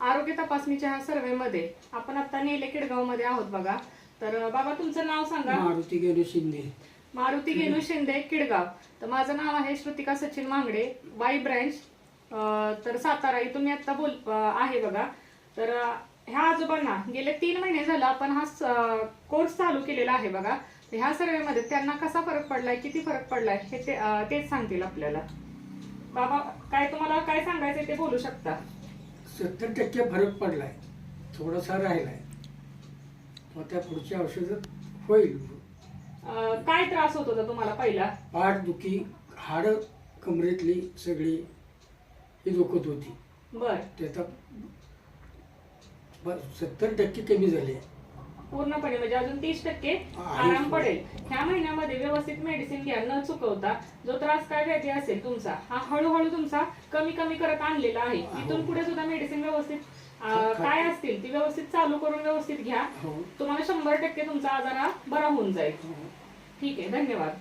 आरोग्य तपासणीच्या ह्या सर्वेमध्ये आपण आता नेले मध्ये आहोत बघा. तर बाबा तुमचं नाव सांगा. मारुती गेलो शिंदे. मारुती गेनू शिंदे किडगाव. तर माझं नाव आहे श्रुतिका सचिन मांगडे वाई ब्रँच. अं, तर सातारा इथून मी आता बोल अं, आहे बघा. तर अं, ह्या आजोबांना गेले तीन महिने झाला आपण हा कोर्स चालू केलेला आहे बघा. तर ह्या सर्वेमध्ये त्यांना कसा फरक पडलाय किती फरक पडलाय हे ते अं, तेच सांगतील आपल्याला. बाबा काय तुम्हाला काय सांगायचं ते बोलू शकता. सत्तर टक्के फरक पडलाय. थोडासा राहिलाय. मग त्या पुढच्या औषधात होईल. अं, काय त्रास होत होता तुम्हाला पहिला? पाठ दुखी हाड कमरेतली सगळी ही दुखत होती. बर. त्याचा सत्तर टक्के कमी झाले. पूर्णपणे म्हणजे अजून तीस टक्के. आराम पडेल. ह्या महिन्यामध्ये व्यवस्थित मेडिसिन घ्या न चुकवता. जो त्रास काय व्याधी असेल तुमचा हा हळूहळू तुमचा कमी कमी करत आणलेला आहे. हो. इथून पुढे सुद्धा मेडिसिन व्यवस्थित काय असतील ती व्यवस्थित चालू करून व्यवस्थित घ्या. हो. तुम्हाला शंभर टक्के तुमचा आजार हा बरा होऊन जाईल. हो. ठीक आहे धन्यवाद.